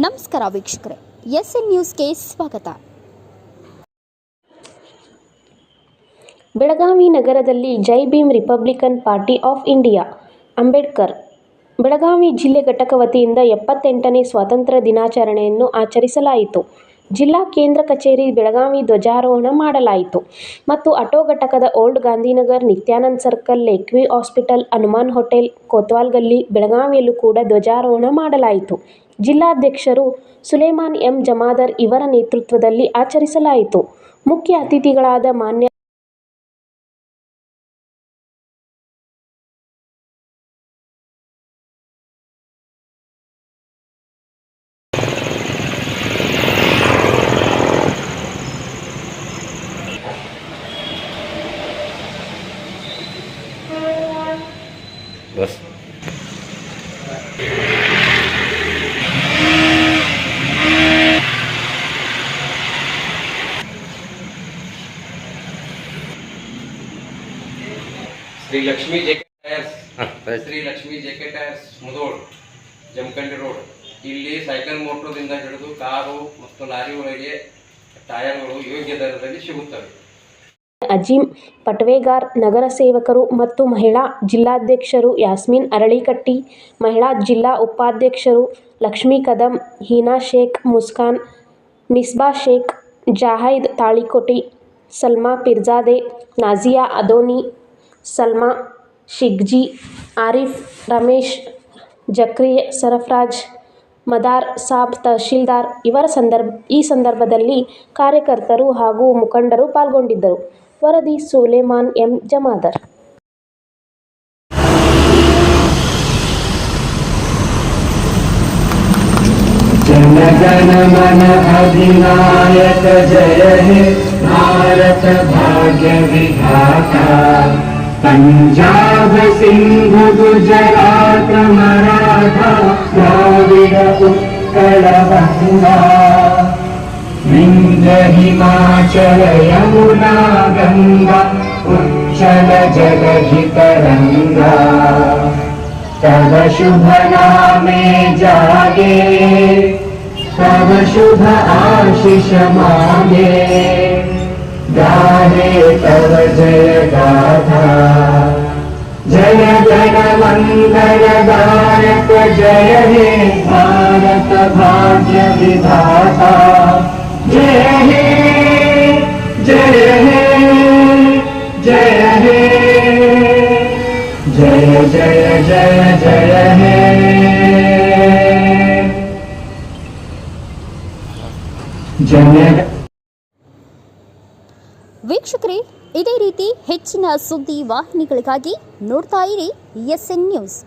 ನಮಸ್ಕಾರ ವೀಕ್ಷಕರೇ S N ನ್ಯೂಸ್ಗೆ ಸ್ವಾಗತ. ಬೆಳಗಾವಿ ನಗರದಲ್ಲಿ Jai Bhim Republican Party of India, Ambedkar. Belagavi ಜಿಲ್ಲೆ ಘಟಕ ವತಿಯಿಂದ ಎಪ್ಪತ್ತೆಂಟನೇ ಸ್ವಾತಂತ್ರ್ಯ ದಿನಾಚರಣೆಯನ್ನು ಆಚರಿಸಲಾಯಿತು. ಜಿಲ್ಲಾ ಕೇಂದ್ರ ಕಚೇರಿ ಬೆಳಗಾವಿ ಧ್ವಜಾರೋಹಣ ಮಾಡಲಾಯಿತು. ಮತ್ತು ಆಟೋ ಘಟಕದ old Gandhinagar Nityanand circle, lakeview hospital, Hanuman hotel Kotwal Galli ಬೆಳಗಾವಿಯಲ್ಲೂ ಕೂಡ ಧ್ವಜಾರೋಹಣ ಮಾಡಲಾಯಿತು. ಜಿಲ್ಲಾಧ್ಯಕ್ಷರು ಸುಲೇಮಾನ್ ಎಂ. ಜಮಾದರ್ ಇವರ ನೇತೃತ್ವದಲ್ಲಿ ಆಚರಿಸಲಾಯಿತು. ಮುಖ್ಯ ಅತಿಥಿಗಳಾದ ಮಾನ್ಯ बस Shri Lakshmi J K tyres. Shri Lakshmi J K tyres Mudhol Jamkhandi road. ಇಲ್ಲಿ ಸೈಕಲ್ ಮೋಟರ್ದಿಂದ ಹಿಡಿದು ಕಾರು ಮತ್ತು ಲಾರಿಗಳಿಗೆ ಟೈರ್ಗಳು ಯೋಗ್ಯ ದರದಲ್ಲಿ ಸಿಗುತ್ತವೆ. ಅಜೀಂ ಪಟ್ವೇಗಾರ್, ನಗರ ಸೇವಕರು ಮತ್ತು ಮಹಿಳಾ ಜಿಲ್ಲಾಧ್ಯಕ್ಷರು ಯಾಸ್ಮಿನ್ ಅರಳಿಕಟ್ಟಿ, ಮಹಿಳಾ ಜಿಲ್ಲಾ ಉಪಾಧ್ಯಕ್ಷರು ಲಕ್ಷ್ಮೀ ಕದಂ, ಹೀನಾ ಶೇಖ್, ಮುಸ್ಕಾನ್, ಮಿಸ್ಬಾ ಶೇಖ್, ಜಾಹೈದ್ ತಾಳಿಕೋಟಿ, ಸಲ್ಮಾ ಪಿರ್ಜಾದೆ, ನಾಜಿಯಾ ಅದೋನಿ, ಸಲ್ಮಾ ಶಿಗ್ಜಿ, ಆರಿಫ್, ರಮೇಶ್, ಜಕ್ರಿ ಸರಫರಾಜ್, ಮದಾರ್ ಸಾಬ್ ತಹಶೀಲ್ದಾರ್ ಇವರ ಸಂದರ್ಭ, ಈ ಸಂದರ್ಭದಲ್ಲಿ ಕಾರ್ಯಕರ್ತರು ಹಾಗೂ ಮುಖಂಡರು ಪಾಲ್ಗೊಂಡಿದ್ದರು. ವರದಿ ಸುಲೇಮಾನ್ ಎಂ ಜಮಾದರ್ जनगण मन अधिनायक जय हे भारत भाग्य विधाता पंजाब सिंध गुजरात मराठा द्राविड उत्कल बंगा विंध्य हिमाचल यमुना गंगा उच्चल जगधि तरंगा तव शुभ नामे जागे तव शुभ आशिष मागे। गाहे तव जय गाथा जय मंगल गायक जय हे भारत भाग्य विधाता जय जय जय जय हे जय ವೀಕ್ಷಕರೇ ಇದೇ ರೀತಿ ಹೆಚ್ಚಿನ ಸುದ್ದಿ ವಾಹಿನಿಗಳಿಗಾಗಿ ನೋಡ್ತಾ ಇರಿ ಎಸ್ ಎನ್ ನ್ಯೂಸ್